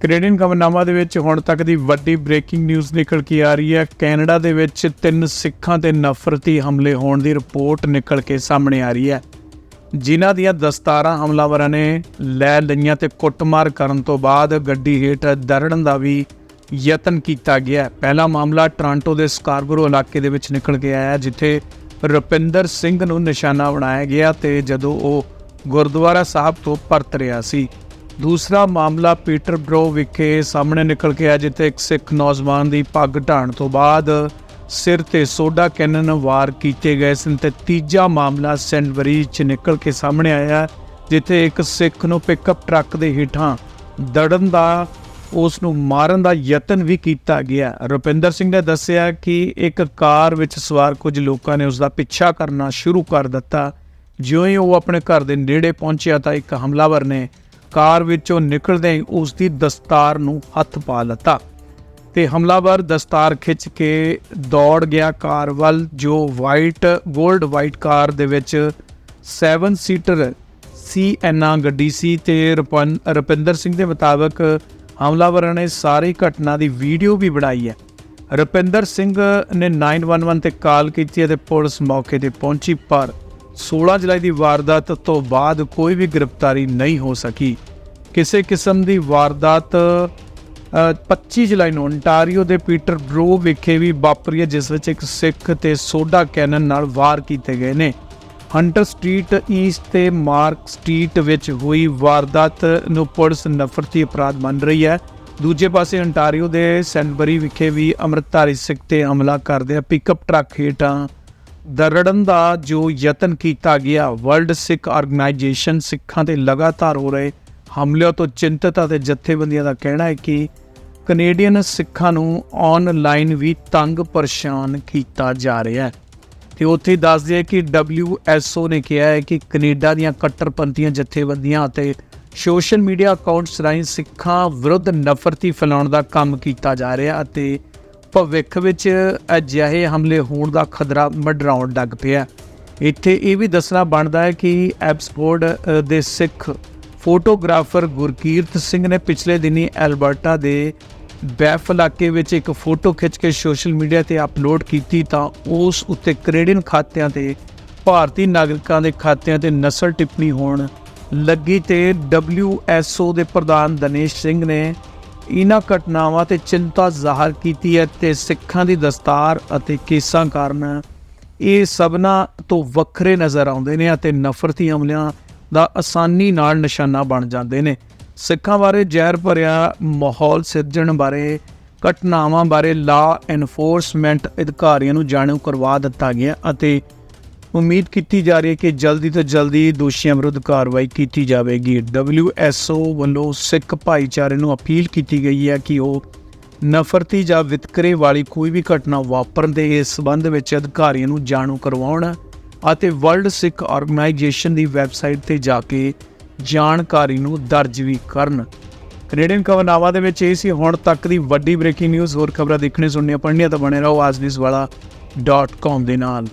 Canadian ਖਬਰਨਾਮਾ ਦੇ ਵਿੱਚ ਹੁਣ ਤੱਕ ਦੀ ਵੱਡੀ ਬ੍ਰੇਕਿੰਗ ਨਿਊਜ਼ ਨਿਕਲ ਕੇ ਆ ਰਹੀ ਹੈ। ਕੈਨੇਡਾ ਦੇ ਵਿੱਚ ਤਿੰਨ ਸਿੱਖਾਂ ਤੇ ਨਫ਼ਰਤੀ ਹਮਲੇ ਹੋਣ ਦੀ ਰਿਪੋਰਟ ਨਿਕਲ ਕੇ ਸਾਹਮਣੇ ਆ ਰਹੀ ਹੈ। ਜਿਨ੍ਹਾਂ ਦੀਆਂ ਦਸਤਾਰਾਂ ਹਮਲਾਵਰਾਂ ਨੇ ਲੈ ਲਈਆਂ ਤੇ ਕੁੱਟਮਾਰ ਕਰਨ ਤੋਂ ਬਾਅਦ ਗੱਡੀ ਹੇਠ ਦਰੜਨ ਦਾ ਵੀ ਯਤਨ ਕੀਤਾ ਗਿਆ ਪਹਿਲਾ ਮਾਮਲਾ ਟੋਰਾਂਟੋ ਦੇ ਸਕਾਰਬਰੋ ਇਲਾਕੇ ਦੇ ਵਿੱਚ ਨਿਕਲ ਕੇ ਆਇਆ, ਜਿੱਥੇ ਰੁਪਿੰਦਰ ਸਿੰਘ ਨੂੰ ਨਿਸ਼ਾਨਾ ਬਣਾਇਆ ਗਿਆ ਤੇ ਜਦੋਂ ਉਹ ਗੁਰਦੁਆਰਾ ਸਾਹਿਬ ਤੋਂ ਪਰਤ ਰਿਹਾ ਸੀ। ਦੂਸਰਾ ਮਾਮਲਾ ਪੀਟਰਬਰੋ ਵਿਖੇ ਸਾਹਮਣੇ ਨਿਕਲ ਕੇ ਆਇਆ, ਜਿੱਥੇ ਇੱਕ ਸਿੱਖ ਨੌਜਵਾਨ ਦੀ ਪੱਗ ਢਾਣ ਤੋਂ ਬਾਅਦ ਸਿਰ ਤੇ ਸੋਡਾ ਕੈਨਨ ਵਾਰ ਕੀਤੇ ਗਏ ਸਨ ਤੇ ਤੀਜਾ ਮਾਮਲਾ ਸੈਂਡਵਰੀ ਚ ਨਿਕਲ ਕੇ ਸਾਹਮਣੇ ਆਇਆ, ਜਿੱਥੇ ਇੱਕ ਸਿੱਖ ਨੂੰ ਪਿਕਅਪ ਟਰੱਕ ਦੇ ਹੇਠਾਂ ਦੜਨ ਦਾ, ਉਸ ਨੂੰ ਮਾਰਨ ਦਾ ਯਤਨ ਵੀ ਕੀਤਾ ਗਿਆ। ਰੁਪਿੰਦਰ ਸਿੰਘ ਨੇ ਦੱਸਿਆ ਕਿ ਇੱਕ ਕਾਰ ਵਿੱਚ ਸਵਾਰ ਕੁਝ ਲੋਕਾਂ ਨੇ ਉਸ ਦਾ ਪਿੱਛਾ ਕਰਨਾ ਸ਼ੁਰੂ ਕਰ ਦਿੱਤਾ। ਜਿਉਂ ਹੀ ਉਹ ਆਪਣੇ ਘਰ ਦੇ ਨੇੜੇ ਪਹੁੰਚਿਆ ਤਾਂ ਇੱਕ ਹਮਲਾਵਰ ਨੇ ਕਾਰ ਵਿੱਚੋਂ ਨਿਕਲਦੇ ਹੀ ਉਸ ਦੀ ਦਸਤਾਰ ਨੂੰ ਹੱਥ ਪਾ ਲਿੱਤਾ ਤੇ ਹਮਲਾਵਰ ਦਸਤਾਰ ਖਿੱਚ ਕੇ ਦੌੜ ਗਿਆ ਕਾਰ ਵੱਲ, ਜੋ ਵਾਈਟ 골ਡ ਵਾਈਟ ਕਾਰ ਦੇ ਵਿੱਚ 7 ਸੀਟਰ ਸੀ ਐਨਾ ਗੱਡੀ ਸੀ ਤੇ ਰੁਪਨ- ਰੁਪਿੰਦਰ ਸਿੰਘ ਦੇ ਮੁਤਾਬਕ ਹਮਲਾਵਰਾਂ ਨੇ ਸਾਰੀ ਘਟਨਾ ਦੀ ਵੀਡੀਓ ਵੀ ਬਣਾਈ ਹੈ। ਰੁਪਿੰਦਰ ਸਿੰਘ ਨੇ 911 ਤੇ ਕਾਲ ਕੀਤੀ ਅਤੇ ਪੁਲਿਸ ਮੌਕੇ ਤੇ ਪਹੁੰਚੀ, ਪਰ 16 ਜੁਲਾਈ ਦੀ ਵਾਰਦਾਤ ਤੋਂ ਬਾਅਦ ਕੋਈ ਵੀ ਗ੍ਰਿਫਤਾਰੀ ਨਹੀਂ ਹੋ ਸਕੀ। ਕਿਸੇ ਕਿਸਮ ਦੀ ਵਾਰਦਾਤ ਅ, 25 ਜੁਲਾਈ ਨੂੰ ਅੰਟਾਰੀਓ ਦੇ ਪੀਟਰ ਬਰੋ ਵਿਖੇ ਵੀ ਵਾਪਰੀ ਹੈ ਜਿਸ ਵਿੱਚ ਇੱਕ ਸਿੱਖ ਤੇ ਸੋਡਾ ਕੈਨਨ ਨਾਲ ਵਾਰ ਕੀਤੇ ਗਏ ਨੇ। ਹੰਟਰ ਸਟਰੀਟ ਈਸਟ ਤੇ ਮਾਰਕ ਸਟਰੀਟ ਵਿੱਚ ਹੋਈ ਵਾਰਦਾਤ ਨੂੰ ਪੁਲਿਸ ਨਫ਼ਰਤੀ ਅਪਰਾਧ ਮੰਨ ਰਹੀ ਹੈ। ਦੂਜੇ ਪਾਸੇ ਅੰਟਾਰੀਓ ਦੇ ਸੈਂਟਬਰੀ ਵਿਖੇ ਵੀ ਅੰਮ੍ਰਿਤਧਾਰੀ ਸਿੱਖ ਤੇ ਹਮਲਾ ਕਰਦੇ ਆ। ਪਿਕਅਪ ਟਰੱਕ ਹੇਠਾਂ ਦਰੜਨ ਦਾ ਜੋ ਯਤਨ ਕੀਤਾ ਗਿਆ ਵਰਲਡ ਸਿੱਖ ਆਰਗੇਨਾਈਜੇਸ਼ਨ ਸਿੱਖਾਂ ਤੇ ਲਗਾਤਾਰ ਹੋ ਰਹੇ ਹਮਲਿਆਂ ਤੋਂ ਚਿੰਤਤ ਅਤੇ ਜਥੇਬੰਦੀਆਂ ਦਾ ਕਹਿਣਾ ਹੈ ਕਿ ਕੈਨੇਡੀਅਨ ਸਿੱਖਾਂ ਨੂੰ ਆਨਲਾਈਨ ਵੀ ਤੰਗ ਪਰੇਸ਼ਾਨ ਕੀਤਾ ਜਾ ਰਿਹਾ ਹੈ। ਤੇ ਉੱਥੇ ਦੱਸ ਦਈਏ ਕਿ WSO ਨੇ ਕਿਹਾ ਹੈ ਕਿ ਕੈਨੇਡਾ ਦੀਆਂ ਕੱਟੜਪੰਥੀਆਂ ਜਥੇਬੰਦੀਆਂ ਅਤੇ ਸੋਸ਼ਲ ਮੀਡੀਆ ਅਕਾਊਂਟਸ ਰਾਹੀਂ ਸਿੱਖਾਂ ਵਿਰੁੱਧ ਨਫ਼ਰਤੀ ਫੈਲਾਉਣ ਦਾ ਕੰਮ ਕੀਤਾ ਜਾ ਰਿਹਾ ਅਤੇ ਭਵਿੱਖ ਵਿੱਚ ਅਜਿਹੇ ਹਮਲੇ ਹੋਣ ਦਾ ਖਤਰਾ ਮਡਰਾਉਣ ਲੱਗ ਪਿਆ ਇੱਥੇ ਇਹ ਵੀ ਦੱਸਣਾ ਬਣਦਾ ਹੈ ਕਿ ਐਬਸਪੋਰਡ ਦੇ ਸਿੱਖ ਫੋਟੋਗ੍ਰਾਫਰ ਗੁਰਕੀਰਤ ਸਿੰਘ ਨੇ ਪਿਛਲੇ ਦਿਨੀ ਐਲਬਰਟਾ ਦੇ ਬੈਫ ਇਲਾਕੇ ਵਿੱਚ ਇੱਕ ਫੋਟੋ ਖਿੱਚ ਕੇ ਸੋਸ਼ਲ ਮੀਡੀਆ ਤੇ ਅਪਲੋਡ ਕੀਤੀ ਤਾਂ ਉਸ ਉੱਤੇ ਕੈਨੇਡੀਅਨ ਖਾਤਿਆਂ ਤੇ, ਭਾਰਤੀ ਨਾਗਰਿਕਾਂ ਦੇ ਖਾਤਿਆਂ ਤੇ ਨਸਲ ਟਿੱਪਣੀ ਹੋਣ ਲੱਗੀ ਤੇ WSO ਦੇ ਪ੍ਰਧਾਨ ਦਨੇਸ਼ ਸਿੰਘ ਨੇ ਇਹਨਾਂ ਘਟਨਾਵਾਂ ਤੇ ਚਿੰਤਾ ਜ਼ਾਹਰ ਕੀਤੀ ਹੈ ਤੇ ਸਿੱਖਾਂ ਦੀ ਦਸਤਾਰ ਅਤੇ ਕੇਸਾਂ ਕਾਰਨ ਇਹ ਸਭਨਾ ਤੋਂ ਵੱਖਰੇ ਨਜ਼ਰ ਆਉਂਦੇ ਨੇ ਅਤੇ ਨਫ਼ਰਤੀ ਹਮਲਿਆਂ ਦਾ ਆਸਾਨੀ ਨਾਲ ਨਿਸ਼ਾਨਾ ਬਣ ਜਾਂਦੇ ਨੇ। ਸਿੱਖਾਂ ਬਾਰੇ ਜ਼ਹਿਰ ਭਰਿਆ ਮਾਹੌਲ ਸਿਰਜਣ ਬਾਰੇ, ਘਟਨਾਵਾਂ ਬਾਰੇ ਲਾ ਐਨਫੋਰਸਮੈਂਟ ਅਧਿਕਾਰੀਆਂ ਨੂੰ ਜਾਣੂ ਕਰਵਾ ਦਿੱਤਾ ਗਿਆ ਅਤੇ ਉਮੀਦ ਕੀਤੀ ਜਾ ਰਹੀ ਹੈ ਕਿ ਜਲਦੀ ਤੋਂ ਜਲਦੀ ਦੋਸ਼ੀਆਂ ਵਿਰੁੱਧ ਕਾਰਵਾਈ ਕੀਤੀ ਜਾਵੇਗੀ। WSO ਵੱਲੋਂ ਸਿੱਖ ਭਾਈਚਾਰੇ ਨੂੰ ਅਪੀਲ ਕੀਤੀ ਗਈ ਹੈ ਕਿ ਉਹ ਨਫ਼ਰਤੀ ਜਾਂ ਵਿਤਕਰੇ ਵਾਲੀ ਕੋਈ ਵੀ ਘਟਨਾ ਵਾਪਰਨ ਦੇ ਇਸ ਸੰਬੰਧ ਵਿੱਚ ਅਧਿਕਾਰੀਆਂ ਨੂੰ ਜਾਣੂ ਕਰਵਾਉਣ ਅਤੇ ਵਰਲਡ ਸਿੱਖ ਆਰਗੇਨਾਈਜੇਸ਼ਨ ਦੀ ਵੈਬਸਾਈਟ ਤੇ ਜਾ ਕੇ ਜਾਣਕਾਰੀ ਨੂੰ ਦਰਜ ਵੀ ਕਰਨ। ਕੈਨੇਡੀਅਨ ਖਬਰਨਾਮਾ ਦੇ ਵਿੱਚ ਇਹ ਸੀ, ਹੁਣ ਤੱਕ ਦੀ ਵੱਡੀ ਬ੍ਰੇਕਿੰਗ ਨਿਊਜ਼, ਹੋਰ ਖਬਰਾਂ ਦੇਖਣੇ ਸੁਣਨੀਆਂ ਪੜ੍ਹਨੀਆਂ ਤਾਂ ਬਣੇ ਰਹੋ ਆਜਨਿਊਜ਼ ਵਾਲਾ .com ਦੇ ਨਾਲ।